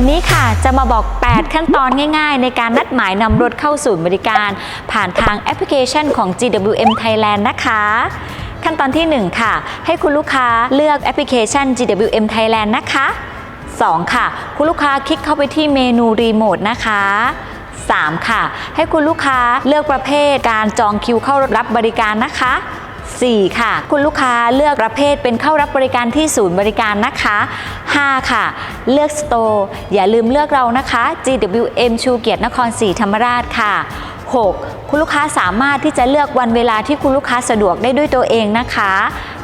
นี้ค่ะจะมาบอก 8 ขั้นตอนง่าย ๆ ในการนัดหมายนำรถเข้าศูนย์บริการ ผ่านทางแอปพลิเคชันของ GWM Thailand นะคะ ขั้นตอนที่ 1 ค่ะ ให้คุณลูกค้าเลือกแอปพลิเคชัน GWM Thailand นะคะ 2 ค่ะ คุณลูกค้าคลิกเข้าไปที่เมนูรีโมทนะคะ 3 ค่ะ ให้คุณลูกค้าเลือกประเภทการจองคิวเข้ารับบริการนะคะ 4 ค่ะ คุณลูกค้าเลือกประเภทเป็นเข้ารับบริการที่ศูนย์บริการนะคะ 5 ค่ะ เลือกสโตร์อย่าลืมเลือกเรานะคะ GWM ชูเกียรตินครศรีธรรมราชค่ะ 6. คุณลูกค้าสามารถที่จะเลือกวันเวลาที่คุณลูกค้าสะดวกได้ด้วยตัวเองนะคะ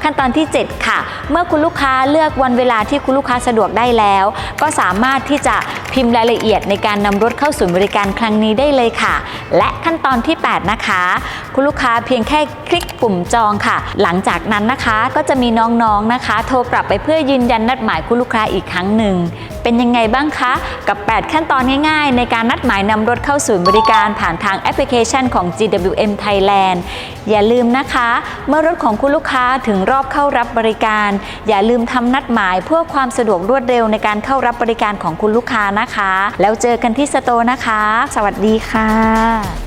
ขั้นตอนที่ 7 ค่ะ เมื่อคุณลูกค้าเลือกวันเวลาที่คุณลูกค้าสะดวกได้แล้ว ก็สามารถที่จะพิมพ์รายละเอียดในการนำรถเข้าศูนย์บริการครั้งนี้ได้เลยค่ะ และขั้นตอนที่ 8 นะคะ คุณลูกค้าเพียงแค่คลิกปุ่มจองค่ะ หลังจากนั้นนะคะก็จะมีน้องๆนะคะ โทรกลับไปเพื่อยืนยันนัดหมายคุณลูกค้าอีกครั้งหนึ่งเป็นยังไงบ้างคะ กับ 8 ขั้นตอนง่ายๆ ในการนัดหมายนำรถเข้าศูนย์บริการผ่านทางแอปพลิเคชันของ GWM Thailand อย่าลืมนะคะ เมื่อรถของคุณลูกค้าถึงรอบเข้ารับบริการ อย่าลืมทำนัดหมายเพื่อความสะดวกรวดเร็วในการเข้ารับบริการของคุณลูกค้านะคะ แล้วเจอกันที่สโตร์นะคะ สวัสดีค่ะ